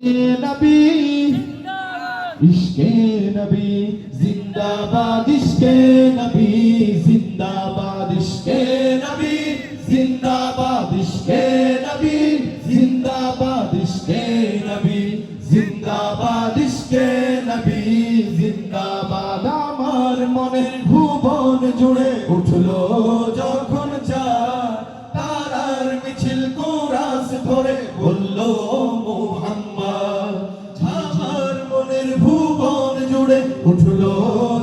নবী ইশকে নবী, জিন্দাবাদ ইশকে নবী, জিন্দাবাদ ইশকে নবী, জিন্দাবাদ ইশকে নবী, জিন্দাবাদ ইশকে নবী, জিন্দাবাদ ইশকে নবী, জিন্দাবাদ। আমার মনের ভুবন জুড়ে উঠল যখন উঠল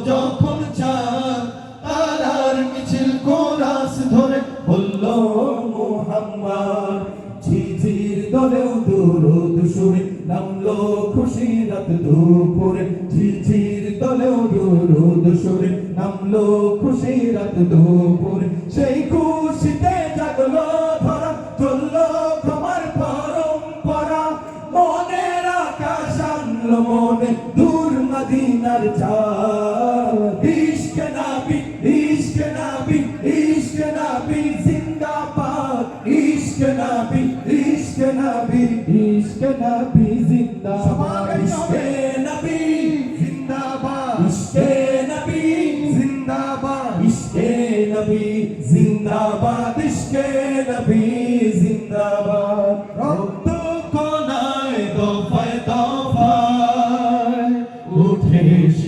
যখন চাঁদ, তারার মিছিল কোরাস ধরে বলল, মোহাম্মদ, ঝিঝির দলেও দুরুদ সুরে নামলো খুশি রাত দুপুরে। ঝিঝির দলেও দুরুদ সুরে নামলো খুশি রাত দুপুরে। সেই খুশিতে আনলো মনে দূর মদিনার চাল ইশক নাবি ইশক নাবি ইশক নাবি জিন্দাবাদ ইশক নাবি ইশক নাবি ইশক নাবি জিন্দাবাদ ইশকে নবী জিন্দাবাদ ইশকে নবী জিন্দাবাদ ইশকে নবী জিন্দাবাদ ইশকে নবী